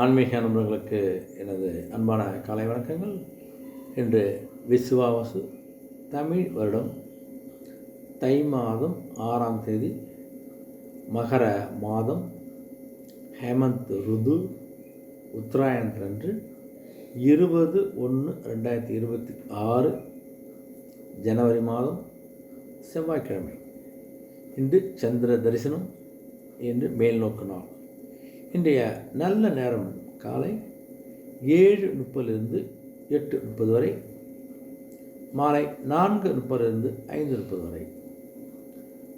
ஆன்மீக நண்பர்களுக்கு எனது அன்பான காலை வணக்கங்கள். இன்று விசுவாவசு தமிழ் வருடம் தை மாதம் ஆறாம் தேதி மகர மாதம் ஹேமந்த் ருது உத்தராயணத்தன்று இருபது ஒன்று ரெண்டாயிரத்தி இருபத்தி ஆறு ஜனவரி மாதம் செவ்வாய்க்கிழமை. இன்று சந்திர தரிசனம் என்று மேல்நோக்கு நாள். இன்றைய நல்ல நேரம் காலை ஏழு முப்பதுலேருந்து எட்டு முப்பது வரை மாலை நான்கு முப்பதுலேருந்து ஐந்து முப்பது வரை.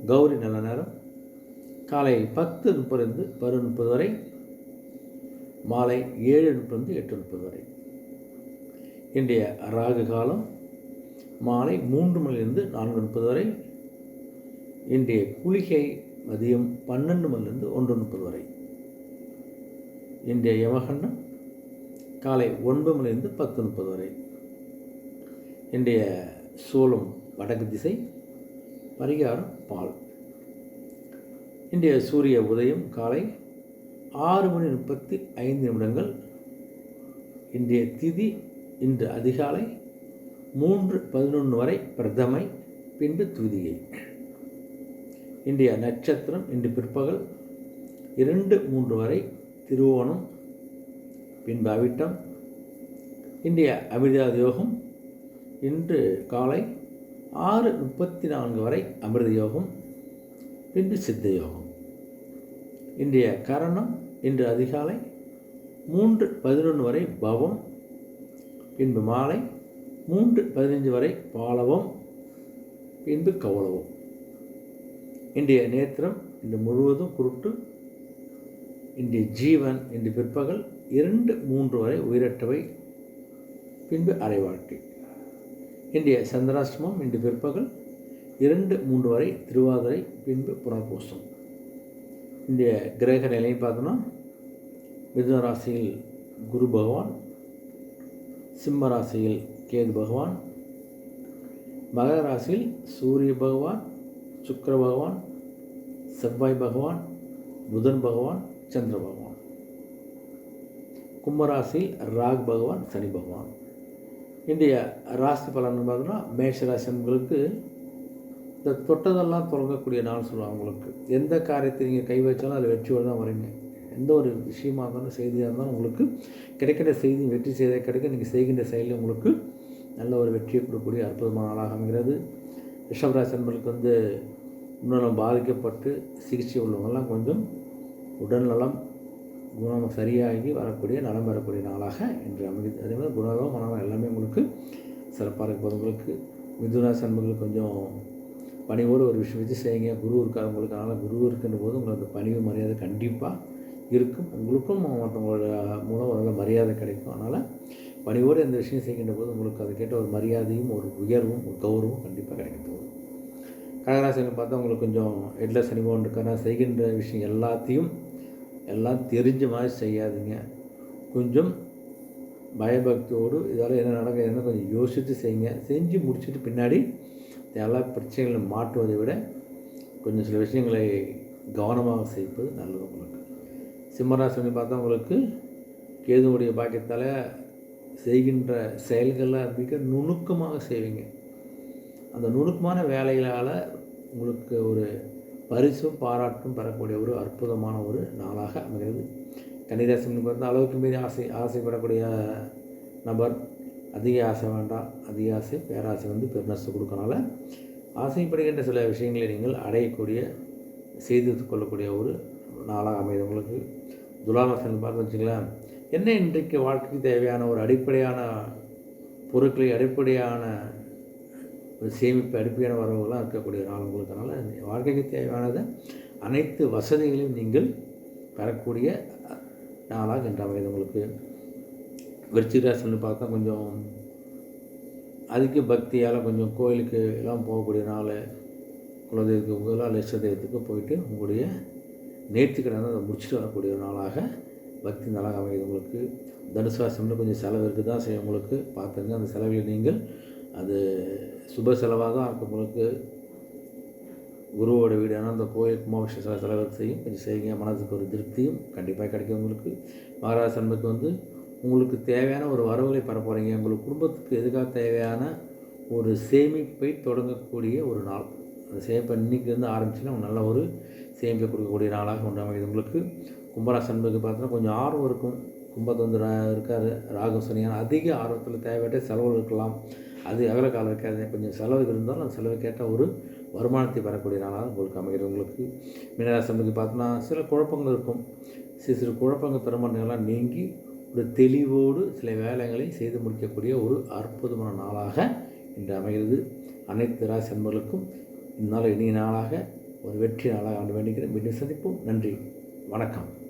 கௌரி நல்ல நேரம். காலை பத்து முப்பதுலேருந்து பதினொன்று முப்பது வரை மாலை ஏழு முப்பதுலேருந்து எட்டு முப்பது வரை. இன்றைய ராகு காலம் மாலை மூன்று மணிலிருந்து நான்கு முப்பது வரை இன்றைய குளிகை மதியம் பன்னெண்டு மணிலிருந்து ஒன்று முப்பது வரை. இன்றைய யமகண்டம் காலை ஒன்பது மணிலிருந்து பத்து முப்பது வரை. இன்றைய சோளம் வடக்கு திசை பரிகாரம் பால். இன்றைய சூரிய உதயம் காலை ஆறு மணி முப்பத்தி ஐந்து நிமிடங்கள். இன்றைய திதி இன்று அதிகாலை மூன்று பதினொன்று வரை பிரதமை பின்பு துதியை இன்றைய நட்சத்திரம் இன்று பிற்பகல் இரண்டு மூன்று வரை திருவோணம் பின்பு அவிட்டம் இன்றைய அமிர்தாத யோகம் இன்று காலை ஆறு முப்பத்தி நான்கு வரை அமிர்த யோகம் பின்பு சித்த யோகம் இன்றைய கரணம் இன்று அதிகாலை மூன்று பதினொன்று வரை பவம் பின்பு மாலை மூன்று பதினைஞ்சு வரை பாலவம் பின்பு கவலவம் இன்றைய நேத்திரம் இன்று முழுவதும் குருட்டு இன்றைய ஜீவன் இன்று பிற்பகல் இரண்டு மூன்று வரை உயிரற்றவை பின்பு அரை வாழ்க்கை. இன்றைய சந்திராஷ்டமம் இன்று பிற்பகல் இரண்டு மூன்று வரை திருவாதிரை பின்பு புனர்பூசம். இன்றைய கிரக நிலையை பார்த்தோன்னா மிதுன ராசியில் குரு பகவான் சிம்ம ராசியில் கேது பகவான் மகர ராசியில் சூரிய பகவான் சுக்கர பகவான் செவ்வாய் பகவான் புதன் பகவான் சந்திர பகவான். கும்பராசியில் ராக் பகவான் சனி பகவான். இன்றைய ராசி பலன் பார்த்தோன்னா மேஷ ராசி இந்த தொட்டதெல்லாம் தொடங்கக்கூடிய நாள் சொல்லுவாங்க உங்களுக்கு. எந்த காரியத்தை நீங்கள் கை வச்சாலும் அதில் வெற்றியோடு தான் வரீங்க. எந்த ஒரு விஷயமா இருந்தாலும் செய்தியாக இருந்தாலும் உங்களுக்கு கிடைக்கிற செய்தி வெற்றி செய்த கிடைக்க நீங்கள் செய்கின்ற செயலில் உங்களுக்கு நல்ல ஒரு வெற்றியை கொடுக்கக்கூடிய அற்புதமான நாளாக அமைகிறது. ரிஷபராசி நண்பர்களுக்கு வந்து இன்னும் பாதிக்கப்பட்டு சிகிச்சை உள்ளவங்கெல்லாம் கொஞ்சம் உடல்நலம் குணம் சரியாகி வரக்கூடிய நலம் வரக்கூடிய நாளாக இன்று அமைதி அதே மாதிரி குணம் மனம் எல்லாமே உங்களுக்கு சிறப்பாக இருக்கும் உங்களுக்கு மிதுராசி சண்முகங்கள் கொஞ்சம் பணிவோடு ஒரு விஷயம் வச்சு செய்யுங்க. குரு இருக்கார் உங்களுக்கு அதனால் குரு இருக்கின்ற போது உங்களுக்கு பணிவு மரியாதை கண்டிப்பாக இருக்கும். உங்களுக்கும் மற்றவங்களோட மூலம் ஒரு நல்ல மரியாதை கிடைக்கும். அதனால் பணிவோடு எந்த விஷயம் செய்கின்ற போது உங்களுக்கு அதை கேட்ட ஒரு மரியாதையும் ஒரு உயர்வும் ஒரு கௌரவம் கண்டிப்பாக கிடைக்க போகுது. கடகராசியில் பார்த்தா உங்களுக்கு கொஞ்சம் எட்ல சனிமோன் இருக்கிற செய்கின்ற விஷயம் எல்லாத்தையும் எல்லாம் தெரிஞ்ச மாதிரி செய்யாதுங்க. கொஞ்சம் பயபக்தியோடு இதால் என்ன நடக்குது என்ன கொஞ்சம் யோசித்து செய்யுங்க. செஞ்சு முடிச்சுட்டு பின்னாடி எல்லா பிரச்சனைகளை மாட்டுவதை விட கொஞ்சம் சில விஷயங்களை கவனமாக செய்வது நல்லது உங்களுக்கு. சிம்மராசினி பார்த்தா உங்களுக்கு கேதுவுடைய பாக்கியத்தால் செய்கின்ற செயல்களை மிக நுணுக்கமாக செய்வீங்க. அந்த நுணுக்கமான வேலைகளால் உங்களுக்கு ஒரு பரிசும் பாராட்டும் பெறக்கூடிய ஒரு அற்புதமான ஒரு நாளாக அமைகிறது. கன்னிராசினுக்கு வந்து அளவுக்கு மீறி ஆசை ஆசைப்படக்கூடிய நபர். அதிக ஆசை வேண்டாம். அதிக ஆசை பேராசை வந்து பெருநஷ்டம் கொடுக்கறனால ஆசைப்படுகின்ற சில விஷயங்களை நீங்கள் அடையக்கூடிய செய்து கொள்ளக்கூடிய ஒரு நாளாக அமைது உங்களுக்கு. துலாராசன் பார்த்து வச்சுங்களேன். என்ன இன்றைக்கு வாழ்க்கைக்கு தேவையான ஒரு அடிப்படையான பொருட்களை அடிப்படையான ஒரு சேமிப்பு அடிப்படையான வரவுகளாக இருக்கக்கூடிய நாள் உங்களுக்கனால வாழ்க்கைக்கு தேவையானது அனைத்து வசதிகளையும் நீங்கள் பெறக்கூடிய நாளாக இன்று அமையுது உங்களுக்கு விருச்சிகராசன் பார்த்தா கொஞ்சம் அதிக பக்தியால் கொஞ்சம் கோயிலுக்கு எல்லாம் போகக்கூடிய நாள் குலதெய்வத்துக்கு முதலாக லட்ச தெய்வத்துக்கு போயிட்டு உங்களுடைய நேர்த்திக்கடன் அதை முடிச்சுட்டு வரக்கூடிய நாளாக பக்தி நாளாக அமையுது உங்களுக்கு தனுசுவாசம்னு கொஞ்சம் செலவு இருக்குது தான் செய்யும் உங்களுக்கு? பார்த்துங்க அந்த செலவில் நீங்கள் அது சுப செலவாக தான் இருக்கும் உங்களுக்கு குருவோட வீடான அந்த கோயில் கும்பாபிஷேக செய்யும் கொஞ்சம் செய்யுங்க. மனதுக்கு ஒரு திருப்தியும் கண்டிப்பாக கிடைக்கும் உங்களுக்கு. மகாராஜ சன்பத்துக்கு வந்து உங்களுக்கு தேவையான ஒரு வரவுகளை பெற போகிறீங்க உங்களுக்கு குடும்பத்துக்கு எதுக்காக தேவையான ஒரு சேமிப்பை தொடங்கக்கூடிய ஒரு நாள். அந்த சேமிப்பை இன்னைக்கு ஆரம்பிச்சுன்னா நல்ல ஒரு சேமிப்பை கொடுக்கக்கூடிய நாளாக உண்டு அமைகிறது உங்களுக்கு கும்பராசன்புக்கு பார்த்தோன்னா கொஞ்சம் ஆர்வம் இருக்கும். கும்பத்தை வந்து ரா- ராகு சனியான அதிக ஆர்வத்தில் தேவையற்ற செலவுகள் இருக்கலாம். அது அகல காலம் இருக்காது. கொஞ்சம் செலவு இருந்தாலும் அந்த செலவு கேட்டால் ஒரு வருமானத்தை பெறக்கூடிய நாளாக உங்களுக்கு அமைகிறது. உங்களுக்கு மீனராசனுக்கு பார்த்தோன்னா சில குழப்பங்கள் இருக்கும். சிறு சிறு குழப்பங்கள் பெருமானங்கள்லாம் நீங்கி ஒரு தெளிவோடு சில வேலைகளை செய்து முடிக்கக்கூடிய ஒரு அற்புதமான நாளாக இன்று அமைகிறது. அனைத்து ராசி அன்பர்களுக்கும் இந்நாள் இனிய நாளாக ஒரு வெற்றி நாளாக ஆண்டு வேண்டுகிறேன். மீண்டும் சந்திப்போம். நன்றி. வணக்கம்.